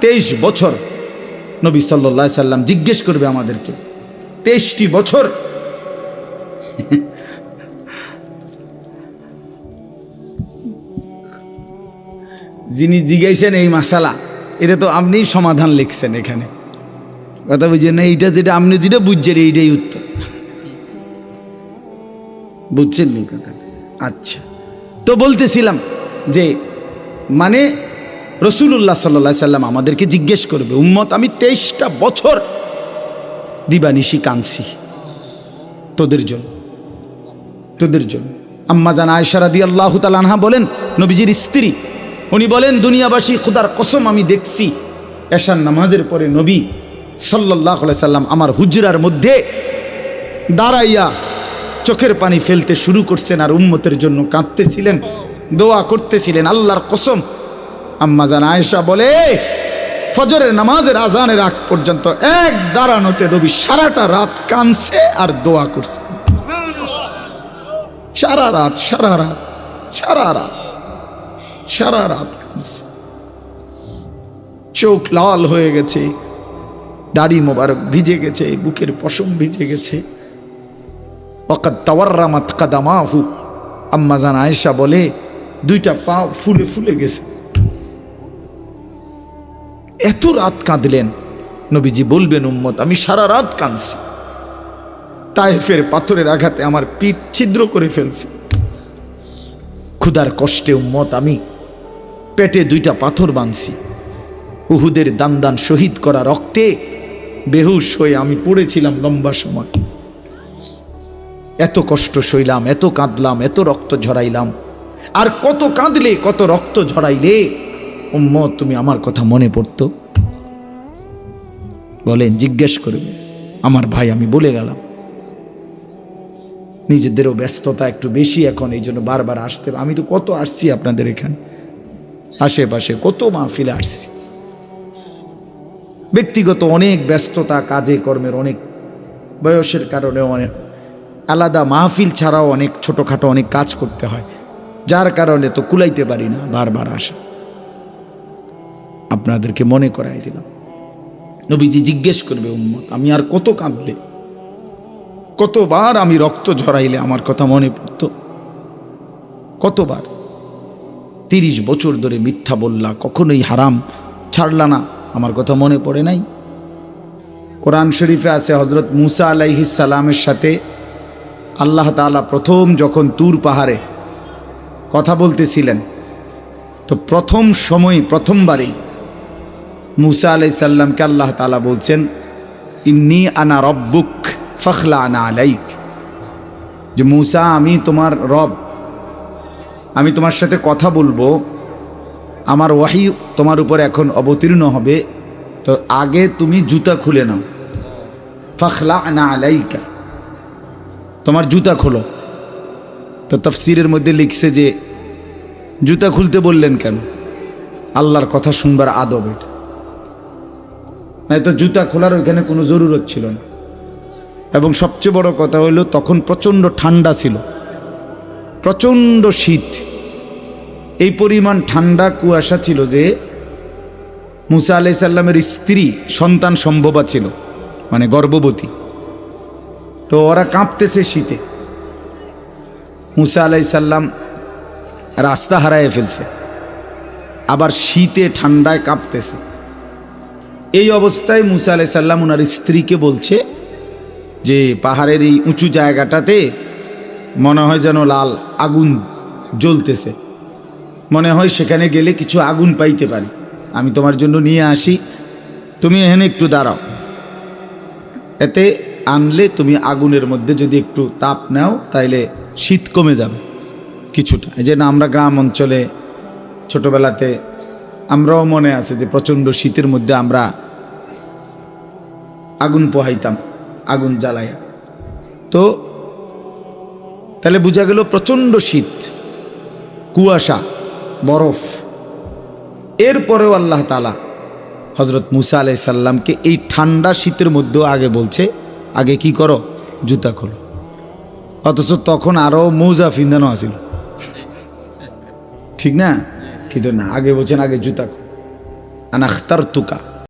তেইশ বছর নবী সাল্লাহ সাল্লাম জিজ্ঞেস করবে আমাদেরকে, তেইশটি বছর। যিনি জিজ্ঞাসেন এই মাসালা, এটা তো আপনি সমাধান লিখছেন এখানে। কথা বুঝছেন না? এইটা যেটা আপনি যেটা বুঝছেন, এইটাই উত্তর। বুঝছেন কথা আচ্ছা। তো বলতেছিলাম যে মানে রসুল্লাহ সাল্লা সাল্লাম আমাদেরকে জিজ্ঞেস করবে, উম্মত, আমি তেইশটা বছর দিবানিশি কাঁদছি তোদের জন্য তোদের জন্য। আম্মা জান আয়সারা দি আল্লাহ তালানহা বলেন, নবীজির স্ত্রী, উনি বলেন, দুনিয়াবাসী, খুদার কসম আমি দেখছি, এশার নামাজের পরে নবী সাল্লাহ সাল্লাম আমার হুজরার মধ্যে দাঁড়াইয়া চোখের পানি ফেলতে শুরু করছেন আর উম্মতের জন্য কাঁদতেছিলেন, দোয়া করতেছিলেন, আল্লাহর কসম আম্মা জান আয়েশা বলে ফজরের নামাজের আজানের আগ পর্যন্ত এক দাঁড়ানোতে রবি সারাটা রাত কানছে আর দোয়া করছে। সারা রাত সারা রাত সারা রাত সারা রাত চোখ লাল হয়ে গেছে, দাড়ি মোবারক ভিজে গেছে, বুকের পশম ভিজে গেছে। ওকাদ তাওয়ার্রামাত কাদামাহু আম্মাজান আয়েশা বলে, দুইটা পা ফুলে ফুলে গেছে। এত রাত কাঁদলেন। নবীজি বলবেন, উম্মত, আমি সারা রাত কাঁদছি। তাইফের পাথরের আঘাতে আমার পিঠ ছিদ্র করে ফেলছি। ক্ষুধার কষ্টে, উম্মত, আমি পেটে দুইটা পাথর বাঁধছি। উহুদের দান দান শহীদ করা রক্তে বেহুশ হয়ে আমি পড়েছিলাম লম্বা সময়। এত কষ্ট সইলাম, এত কাঁদলাম, এত রক্ত ঝরাইলাম। আর কত কাঁদলে, কত রক্ত ঝরাইলে উম্মত, তুমি আমার কথা মনে পড়তো? বলেন, জিজ্ঞেস করবে, আমার ভাই, আমি বলে গেলাম। নিজেদেরও ব্যস্ততা একটু বেশি এখন, এই জন্য বারবার আসতে আমি তো কত আসছি আপনাদের এখানে? আশেপাশে কত মাহফিলে আসছি। ব্যক্তিগত অনেক ব্যস্ততা, কাজে, কর্মের অনেক বয়সের কারণে অনেক আলাদা মাহফিল ছাড়াও অনেক ছোটোখাটো অনেক কাজ করতে হয়। যার কারণে তো কুলাইতে পারি না, বারবার আসা। আপনাদেরকে মনে করাই দিলাম। নবীজি জিজ্ঞেস করবে উম্মত আমি আর কত কাঁদলে? কতবার আমি রক্ত ঝরাইলে আমার কথা মনে পড়তো? কতবার? তিরিশ বছর ধরে মিথ্যা বললা কখনোই হারাম ছাড়লা না আমার কথা মনে পড়ে নাই। কোরআন শরীফে আছে হজরত মুসা আলাইহিস সালামের সাথে আল্লাহ তাআলা প্রথম যখন তুর পাহাড়ে কথা বলতেছিলেন তো প্রথম সময় প্রথমবারেই মুসা আলাই সাল্লামকে আল্লাহ তালা বলছেন, ইন্নি আনা রব্বুক ফখলা আনা আলাইক। যে, মুসা, আমি তোমার রব। আমি তোমার সাথে কথা বলব। আমার ওয়াহি তোমার উপর এখন অবতীর্ণ হবে। তো আগে তুমি জুতা খুলে নাও। ফখলা আনা আলাইকা। তোমার জুতা খোলো। তো তফসিরের মধ্যে লিখছে যে, জুতা খুলতে বললেন কেন? আল্লাহর কথা শুনবার আদব এটা। নাই তো জুতা খোলার ওইখানে কোনো জরুরত ছিল না। এবং সবচেয়ে বড় কথা হলো তখন প্রচণ্ড ঠান্ডা ছিল। প্রচণ্ড শীত। এই পরিমাণ ঠান্ডা কুয়াশা ছিল যে মুসা আলাই সাল্লামের স্ত্রী, সন্তান সম্ভবা ছিল মানে গর্ভবতী। তো ওরা কাঁপতেছে শীতে। মুসা আলাই সাল্লাম রাস্তা হারায় ফেলছে। আবার শীতে ঠান্ডায় কাঁপতেছে। এই অবস্থায় মুসা আলাই সাল্লাম ওনার স্ত্রীকে বলছে যে পাহাড়ের এই উঁচু জায়গাটাতে মনে হয় যেন লাল আগুন জ্বলতেছে। মনে হয় সেখানে গেলে কিছু আগুন পাইতে পারি। আমি তোমার জন্য নিয়ে আসি। তুমি এখানে একটু দাঁড়াও। এতে আনলে তুমি আগুনের মধ্যে যদি একটু তাপ নাও, তাইলে শীত কমে যাবে কিছুটা। এই যে না আমরা গ্রাম অঞ্চলে ছোটবেলাতে আমরাও মনে আছে যে প্রচণ্ড শীতের মধ্যে আমরা আগুন পোহাইতাম, আগুন জ্বালাইয়া। তো তাহলে বোঝা গেল প্রচণ্ড শীত, কুয়াশা, বরফ। এরপরেও আল্লাহ তালা হজরত মুসা আলাই সাল্লামকে এই ঠান্ডা শীতের মধ্যেও আগে বলছে, আগে কি করো? জুতা খোলো। অথচ তখন আরও মৌজা ফিন্দানো আসিল ঠিক না? কিন্তু না আগে বলছেন আগে জুতা আনাখতার তুকা